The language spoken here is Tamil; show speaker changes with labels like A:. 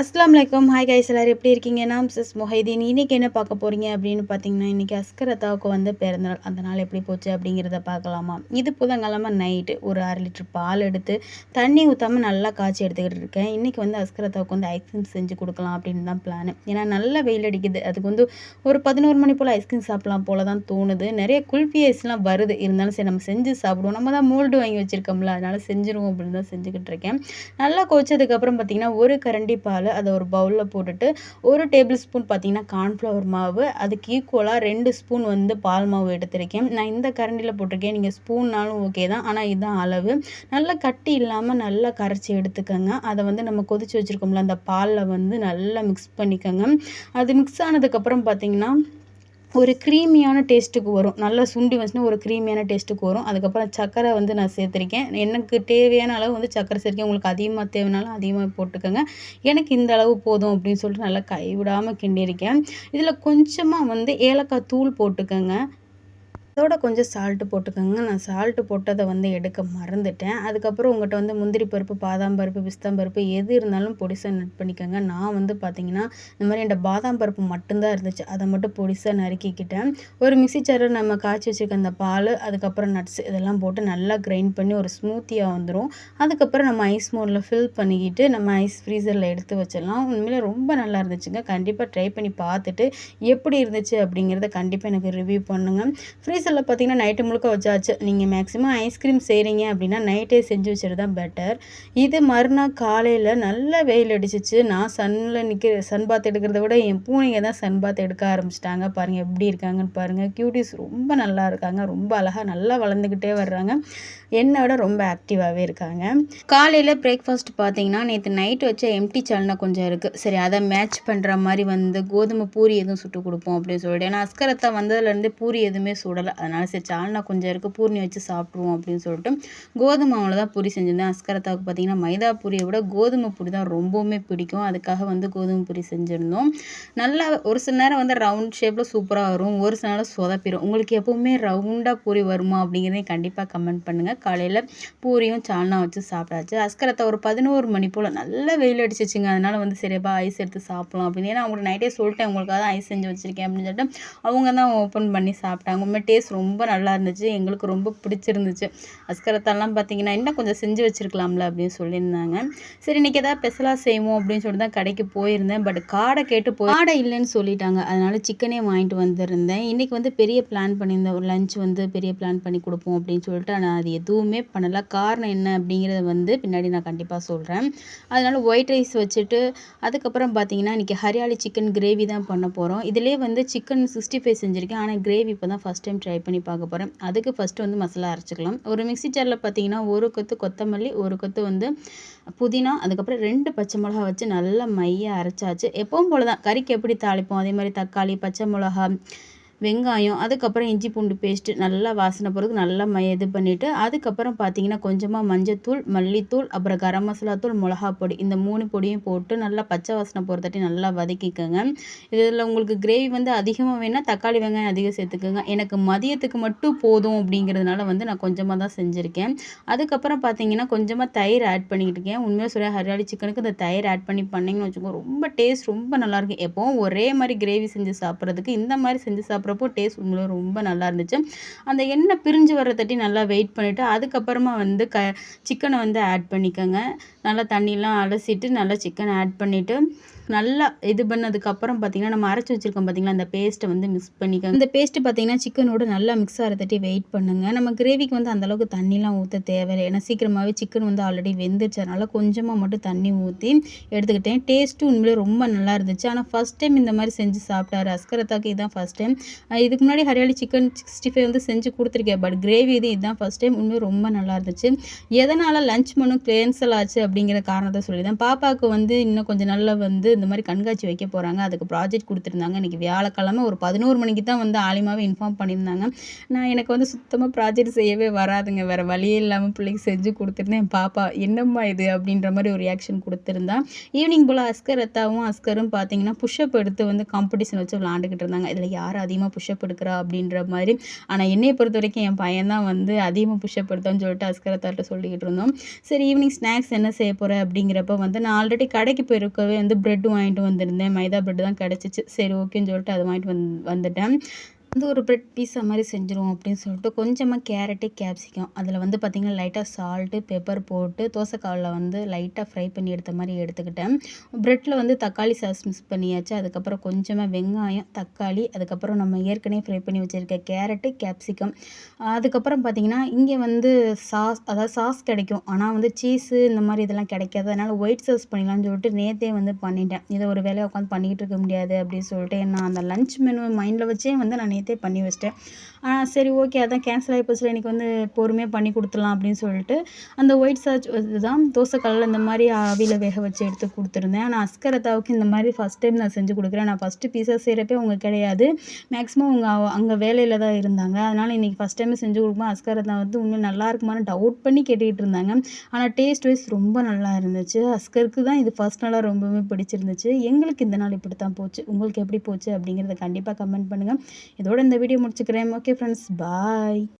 A: அஸ்லாம் வலைக்கம் ஹாய் கைஸ் எல்லோரும் எப்படி இருக்கீங்க? நாம் மிஸ்ஸஸ் மொஹைதீன். இன்றைக்கி என்ன பார்க்க போகிறீங்க அப்படின்னு பார்த்தீங்கன்னா இன்றைக்கி அஸ்கர் அத்தாவுக்கு வந்து பிறந்தநாள். அந்த நாள் எப்படி போச்சு அப்படிங்கிறத பார்க்கலாமா? இது புதன்கிழமை நைட்டு ஒரு அரை லிட்டர் பால் எடுத்து தண்ணி ஊற்றாமல் நல்லா காய்ச்சி எடுத்துக்கிட்டு இருக்கேன். இன்றைக்கி வந்து அஸ்கர் அத்தாவுக்கு வந்து ஐஸ்கிரீம் செஞ்சு கொடுக்கலாம் அப்படின்னு தான் பிளான் ஏன்னா நல்லா வெயில் அடிக்குது. அதுக்கு வந்து ஒரு பதினோரு மணி போல் ஐஸ்கிரீம் சாப்பிடலாம் போல தான் தோணுது. நிறைய குல்ஃபி ஐஸ்லாம் வருது. இருந்தாலும் சரி நம்ம செஞ்சு சாப்பிடுவோம். நம்ம தான் மோல்டு வாங்கி வச்சுருக்கோம்ல. அதனால் செஞ்சுருவோம் அப்படின்னு தான் செஞ்சுக்கிட்டு இருக்கேன். நல்லா கொச்சதுக்கப்புறம் பார்த்திங்கன்னா ஒரு கரண்டி பால் அதை ஒரு பவுலில் போட்டுட்டு ஒரு டேபிள் ஸ்பூன் பார்த்திங்கன்னா கார்ன்ஃப்ளவர் மாவு அதுக்கு ஈக்குவலாக ரெண்டு ஸ்பூன் வந்து பால் மாவு எடுத்திருக்கேன். நான் இந்த கரண்டியில் போட்டிருக்கேன். நீங்கள் ஸ்பூன்னாலும் ஓகே தான். ஆனால் இதுதான் அளவு. நல்லா கட்டி இல்லாமல் நல்லா கரைச்சி எடுத்துக்கோங்க. அதை வந்து நம்ம கொதிச்சு வச்சுருக்கோம்ல அந்த பாலில் வந்து நல்லா மிக்ஸ் பண்ணிக்கோங்க. அது மிக்ஸ் ஆனதுக்கப்புறம் பார்த்திங்கன்னா ஒரு க்ரீமியான டேஸ்ட்டுக்கு வரும். நல்லா சுண்டி வந்துச்சுன்னா ஒரு க்ரீமியான டேஸ்ட்டுக்கு வரும். அதுக்கப்புறம் சர்க்கரை வந்து நான் சேர்த்துருக்கேன். எனக்கு தேவையான அளவு வந்து சர்க்கரை சேர்க்கேன் உங்களுக்கு அதிகமாக தேவைனாலும் அதிகமாக போட்டுக்கோங்க. எனக்கு இந்த அளவு போதும் அப்படின்னு சொல்லிட்டு நல்லா கைவிடாமல் கிண்டியிருக்கேன். இதில் கொஞ்சமாக வந்து ஏலக்காய் தூள் போட்டுக்கோங்க. அதோட கொஞ்சம் சால்ட்டு போட்டுக்கோங்க. நான் சால்ட்டு போட்டதை வந்து எடுக்க மறந்துட்டேன். அதுக்கப்புறம் உங்கள்கிட்ட வந்து முந்திரி பருப்பு பாதாம் பருப்பு பிஸ்தாம் பருப்பு எது இருந்தாலும் பொடிசாக நட் பண்ணிக்கோங்க. நான் வந்து பார்த்திங்கன்னா இந்த மாதிரி என்கிட்ட பாதாம் பருப்பு மட்டும்தான் இருந்துச்சு. அதை மட்டும் பொடிசாக நறுக்கிக்கிட்டேன். ஒரு மிக்சி சாரில் நம்ம காய்ச்சி வச்சுருக்க அந்த பால் அதுக்கப்புறம் நட்ஸ் இதெல்லாம் போட்டு நல்லா கிரைண்ட் பண்ணி ஒரு ஸ்மூத்தியாக வந்துடும் அதுக்கப்புறம் நம்ம ஐஸ் மோடில் ஃபில் பண்ணிக்கிட்டு நம்ம ஐஸ் ஃப்ரீசரில் எடுத்து வச்சிடலாம். உண்மையிலே ரொம்ப நல்லா இருந்துச்சுங்க. கண்டிப்பாக ட்ரை பண்ணி பார்த்துட்டு எப்படி இருந்துச்சு அப்படிங்கிறத கண்டிப்பாக எனக்கு ரிவ்யூ பண்ணுங்கள் ஃப்ரீசர் ஃப்ரீசரில் பார்த்தீங்கன்னா நைட்டு முழுக்க வச்சாச்சு. நீங்கள் மேக்ஸிமம் ஐஸ்கிரீம் செய்கிறீங்க அப்படின்னா நைட்டே செஞ்சு வச்சுட்டு தான் பெட்டர் இது மறுநாள் காலையில் நல்ல வெயில் அடிச்சிச்சு. நான் சன்னில் நிற்க சன் பாத் எடுக்கிறத விட என் பூனைங்க தான் சன் பாத் எடுக்க ஆரம்பிச்சிட்டாங்க. பாருங்கள் எப்படி இருக்காங்கன்னு பாருங்கள் க்யூட்டிஸ் ரொம்ப நல்லா இருக்காங்க. ரொம்ப அழகாக நல்லா வளர்ந்துக்கிட்டே வர்றாங்க. என்னை விட ரொம்ப ஆக்டிவாகவே இருக்காங்க. காலையில் பிரேக்ஃபாஸ்ட் பார்த்தீங்கன்னா நேற்று நைட்டு வச்ச எம்டி சால்னா கொஞ்சம் இருக்குது சரி அதை மேட்ச் பண்ணுற மாதிரி வந்து கோதுமை பூரி எதுவும் சுட்டு கொடுப்போம் அப்படின்னு சொல்லிட்டு. ஏன்னா அஸ்கரத்தை வந்ததுலேருந்து பூரி எதுவுமே சுடலை. அதனால் சரி சால்னா கொஞ்சம் இருக்குது பூர்ணி வச்சு சாப்பிட்ருவோம் அப்படின்னு சொல்லிட்டு கோதுமை மாவில் தான் பூரி செஞ்சுருந்தேன். அஸ்கரத்தாவுக்கு பார்த்தீங்கன்னா மைதா பூரியை விட கோதுமை பூரி தான் ரொம்பவுமே பிடிக்கும். அதுக்காக வந்து கோதுமை பூரி செஞ்சுருந்தோம். நல்லா ஒரு சில நேரம் வந்து ரவுண்ட் ஷேப்பில் சூப்பராக வரும். ஒரு சில நேரம் சொதப்பிடும் உங்களுக்கு எப்போவுமே ரவுண்டாக பூரி வருமா அப்படிங்கிறதையும் கண்டிப்பாக கமெண்ட் பண்ணுங்கள் காலையில் பூரியும் சால்னா வச்சு சாப்பிடாச்சு அஸ்கரத்தை ஒரு பதினோரு மணி போல் நல்லா வெயில் அடிச்சிச்சுங்க. அதனால் வந்து சரியாப்பா ஐஸ் எடுத்து சாப்பிட்லாம் அப்படின்னு. ஏன்னா அவங்களுக்கு நைட்டே சொல்லிட்டேன் உங்களுக்காக தான் ஐஸ் செஞ்சு வச்சுருக்கேன் அப்படின்னு சொல்லிட்டு அவங்க தான் ஓப்பன் பண்ணி சாப்பிட்டாங்க. உண்மை டேஸ்ட் ரொம்ப நல்லா இருந்துச்சு. எங்களுக்கு ரொம்ப பிடிச்சிருந்துச்சு. அஸ்கரத்தாலாம் பார்த்தீங்கன்னா இன்னும் கொஞ்சம் செஞ்சு வச்சுருக்கலாம்ல அப்படின்னு சொல்லியிருந்தாங்க. சரி இன்றைக்கி எதாவது ஸ்பெஷலாக செய்வோம் அப்படின்னு சொல்லிட்டு தான் கடைக்கு போயிருந்தேன். பட் காடை கேட்டு போய் காடை இல்லைன்னு சொல்லிட்டாங்க. அதனால் சிக்கனே வாங்கிட்டு வந்திருந்தேன். இன்றைக்கி வந்து பெரிய பிளான் பண்ணியிருந்தேன். ஒரு லஞ்ச் வந்து பெரிய பிளான் பண்ணி கொடுப்போம் அப்படின்னு சொல்லிட்டு ஆனால் அது எதுவுமே பண்ணலை. காரணம் என்ன அப்படிங்கிறத வந்து பின்னாடி நான் கண்டிப்பாக சொல்கிறேன் அதனால் ஒயிட் ரைஸ் வச்சுட்டு அதுக்கப்புறம் பார்த்தீங்கன்னா இன்றைக்கி ஹரியாலி சிக்கன் கிரேவி தான் பண்ண போகிறோம் இதிலே வந்து சிக்கன் சிக்ஸ்டி ஃபைவ் செஞ்சுருக்கேன். ஆனால் கிரேவி இப்போ தான் ஃபஸ்ட் டைம் ட்ரை ட்ரை பண்ணி பார்க்க போகிறேன் அதுக்கு ஃபஸ்ட்டு வந்து மசாலா அரைச்சிக்கலாம். ஒரு மிக்சி ஜாரில் பார்த்தீங்கன்னா ஒரு கொத்து கொத்தமல்லி ஒரு கொத்து வந்து புதினா அதுக்கப்புறம் ரெண்டு பச்சை மிளகா வச்சு நல்லா மைய அரைச்சாச்சு. எப்பவும் போல தான் கறிக்கு எப்படி தாளிப்போம்? அதே மாதிரி தக்காளி பச்சை மிளகா வெங்காயம் அதுக்கப்புறம் இஞ்சி பூண்டு பேஸ்ட்டு நல்லா வாசனை போகிறதுக்கு நல்லா ம இது பண்ணிவிட்டு அதுக்கப்புறம் பார்த்தீங்கன்னா கொஞ்சமாக மஞ்சத்தூள் மல்லித்தூள் அப்புறம் கரம் மசாலா தூள் மிளகா பொடி இந்த மூணு பொடியும் போட்டு நல்லா பச்சை வாசனை போகிறதாட்டி நல்லா வதக்கிக்கோங்க. இதில் உங்களுக்கு கிரேவி வந்து அதிகமாக வேணால் தக்காளி வெங்காயம் அதிகம் சேர்த்துக்கோங்க. எனக்கு மதியத்துக்கு மட்டும் போதும் அப்படிங்கிறதுனால வந்து நான் கொஞ்சமாக தான் செஞ்சுருக்கேன். அதுக்கப்புறம் பார்த்தீங்கன்னா கொஞ்சமாக தயிர் ஆட் பண்ணிக்கிட்டு இருக்கேன். உண்மையாக சொல்ல ஹரியாலி சிக்கனுக்கு இந்த தயிர் ஆட் பண்ணி பண்ணிங்கன்னு வச்சுக்கோங்க ரொம்ப டேஸ்ட் ரொம்ப நல்லாயிருக்கும் எப்போவும் ஒரே மாதிரி கிரேவி செஞ்சு சாப்பிட்றதுக்கு இந்த மாதிரி செஞ்சு சாப்பிட்ற சாப்பிட்றப்போ டேஸ்ட் உண்மையிலே ரொம்ப நல்லா இருந்துச்சு. அந்த எண்ணெய் பிரிஞ்சு வர தட்டி நல்லா வெயிட் பண்ணிவிட்டு அதுக்கப்புறமா வந்து க சிக்கனை வந்து ஆட் பண்ணிக்கோங்க. நல்லா தண்ணியெலாம் அலசிட்டு நல்லா சிக்கனை ஆட் பண்ணிவிட்டு நல்லா இது பண்ணதுக்கப்புறம் பார்த்திங்கன்னா நம்ம அரைச்சி வச்சுருக்கோம் பார்த்தீங்களா அந்த பேஸ்ட்டை வந்து மிக்ஸ் பண்ணிக்கோங்க. இந்த பேஸ்ட்டு பார்த்திங்கன்னா சிக்கனோட நல்லா மிக்ஸ் ஆகிற தட்டி வெயிட் பண்ணுங்கள் நம்ம கிரேவிக்கு வந்து அந்தளவுக்கு தண்ணிலாம் ஊற்ற தேவையில்லை. ஏன்னா சீக்கிரமாகவே சிக்கன் வந்து ஆல்ரெடி வெந்துருச்சனால கொஞ்சமாக மட்டும் தண்ணி ஊற்றி எடுத்துக்கிட்டேன். டேஸ்ட்டும் உண்மையிலே ரொம்ப நல்லா இருந்துச்சு. ஆனால் ஃபஸ்ட் டைம் இந்த மாதிரி செஞ்சு சாப்பிட்டாரு அஸ்கரத்தாக்கு இதுதான் ஃபஸ்ட் டைம் இதுக்கு முன்னாடி ஹரியாலி சிக்கன் சிக்ஸ்டி ஃபைவ் வந்து செஞ்சு கொடுத்துருக்கேன். பட் கிரேவி இது இதுதான் ஃபஸ்ட் டைம் உண்மையாக ரொம்ப நல்லா இருந்துச்சு. எதனால் லஞ்ச் மனு கேன்சல் ஆச்சு அப்படிங்கிற காரணத்தை சொல்லிதான் பாப்பாவுக்கு வந்து இன்னும் கொஞ்சம் நல்லா வந்து இந்த மாதிரி கண்காட்சி வைக்க போகிறாங்க அதுக்கு ப்ராஜெக்ட் கொடுத்துருந்தாங்க. இன்றைக்கி வியாழக்கிழமை ஒரு பதினோரு மணிக்கு தான் வந்து ஆலிமாவே இன்ஃபார்ம் பண்ணியிருந்தாங்க. நான் எனக்கு வந்து சுத்தமாக ப்ராஜெக்ட் செய்யவே வராதுங்க. வேறு வழியே இல்லாமல் பிள்ளைக்கு செஞ்சு கொடுத்துருந்தேன். பாப்பா என்னம்மா இது? அப்படின்ற மாதிரி ஒரு ரியாக்ஷன் கொடுத்துருந்தா. ஈவினிங் போல் அஸ்கர் அத்தாவும் அஸ்கரும் பார்த்தீங்கன்னா புஷ்அப் எடுத்து வந்து காம்படிஷன் வச்சு விளாண்டுக்கிட்டு இருந்தாங்க. இதில் யார் அதிகமாக புஷ்அப் எடுக்கிறா அப்படின்ற மாதிரி. ஆனால் என்னையை பொறுத்த வரைக்கும் என் பையன் தான் வந்து அதிகமாக புஷ்அப் எடுத்தான்னு சொல்லிட்டு அஸ்கரத்தார்ட்ட சொல்லிக்கிட்டு இருந்தோம். சரி ஈவினிங் ஸ்நாக்ஸ் என்ன செய்ய போகிற அப்படிங்கிறப்ப வந்து நான் ஆல்ரெடி கடைக்கு போயிருக்கவே வந்து ப்ரெட் வாங்கிட்டு வந்திருந்தேன். மைதா ப்ரெட்டு தான் கிடச்சிச்சு. சரி ஓகேன்னு சொல்லிட்டு அதை வாங்கிட்டு வந் வந்துட்டேன். வந்து ஒரு ப்ரெட் பீஸா மாதிரி செஞ்சுருவோம் அப்படின்னு சொல்லிட்டு கொஞ்சமாக கேரட்டு கேப்சிகம் அதில் வந்து பார்த்திங்கன்னா லைட்டாக சால்ட்டு பெப்பர் போட்டு தோசைக்காவில் வந்து லைட்டாக ஃப்ரை பண்ணி எடுத்த மாதிரி எடுத்துக்கிட்டேன். ப்ரெட்டில் வந்து தக்காளி சாஸ் மிக்ஸ் பண்ணியாச்சு. அதுக்கப்புறம் கொஞ்சமாக வெங்காயம் தக்காளி அதுக்கப்புறம் நம்ம ஏற்கனவே ஃப்ரை பண்ணி வச்சுருக்க கேரட்டு கேப்சிகம் அதுக்கப்புறம் பார்த்திங்கன்னா இங்கே வந்து சாஸ் அதாவது சாஸ் கிடைக்கும். ஆனால் வந்து சீஸு இந்த மாதிரி இதெல்லாம் கிடைக்காது. அதனால் ஒயிட் சாஸ் பண்ணிடலாம்னு சொல்லிட்டு நேற்றே வந்து பண்ணிட்டேன். இதை ஒரு வேலையை உட்காந்து பண்ணிக்கிட்டு இருக்க முடியாது அப்படின்னு சொல்லிட்டு நான் அந்த லஞ்ச் மெனு மைண்டில் வச்சே வந்து நான் நேற்றே பண்ணி வச்சிட்டேன். சரி ஓகே அதான் கேன்சல் ஆகி போச்சு எனக்கு வந்து பொறுமையாக பண்ணி கொடுத்துடலாம் அப்படின்னு சொல்லிட்டு அந்த ஒயிட் சார்ஜ் இதுதான் தோசைக்கல்லில் இந்த மாதிரி ஆவியில் வேக வச்சு எடுத்து கொடுத்துருந்தேன். ஆனால் அஸ்கரத்தாவுக்கு இந்த மாதிரி ஃபஸ்ட் டைம் நான் செஞ்சு கொடுக்குறேன். நான் ஃபஸ்ட்டு பீஸா செய்கிறப்பே அவங்க கிடையாது. மேக்ஸிமம் அவங்க அங்கே வேலையில் தான் இருந்தாங்க. அதனால் இன்றைக்கி ஃபஸ்ட் டைம் செஞ்சு கொடுக்கும்போது அஸ்கரத்தா வந்து இன்னும் நல்லா இருக்குமான்னு டவுட் பண்ணி கேட்டுக்கிட்டு இருந்தாங்க. ஆனால் டேஸ்ட் வைஸ் ரொம்ப நல்லா இருந்துச்சு. அஸ்கருக்கு தான் இது ஃபஸ்ட் நாளாக ரொம்பவே பிடிச்சிருந்துச்சு. எங்களுக்கு இந்த நாள் இப்படி தான் போச்சு. உங்களுக்கு எப்படி போச்சு அப்படிங்கிறத கண்டிப்பாக கமெண்ட் பண்ணுங்கள் இது இதோட இந்த வீடியோ முடிச்சுக்கிறேன். Okay friends bye